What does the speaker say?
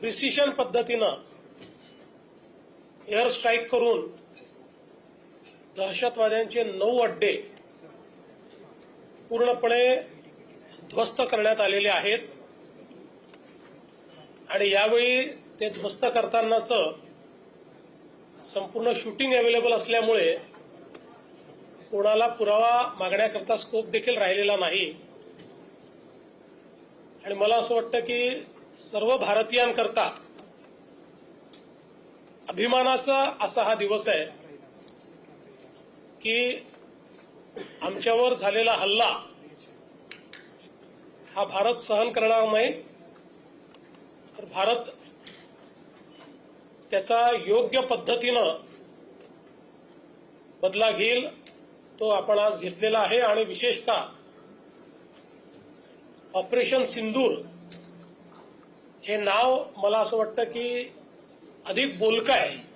Precision पद्धतीनं air strike करून दहशतवाद्यांचे नऊ अड्डे पूर्णपणे ध्वस्त करण्यात आलेले आहेत. आणि यावेळी ते ध्वस्त करतानाच संपूर्ण शूटिंग अवेलेबल असल्यामुळे कोणाला पुरावा मागण्याकरता स्कोप देखील राहिलेला नाही. आणि मला असं वाटतं की सर्व भारतीयांकरता अभिमानाचा असा हा दिवस आहे की आमच्यावर झालेला हल्ला हा भारत सहन करणार नाही. तर भारत त्याचा योग्य पद्धतीनं बदला घेईल तो आपण आज घेतलेला आहे. आणि विशेषतः ऑपरेशन सिंदूर हे नाव मला असं वाटतं की अधिक बोलकं आहे.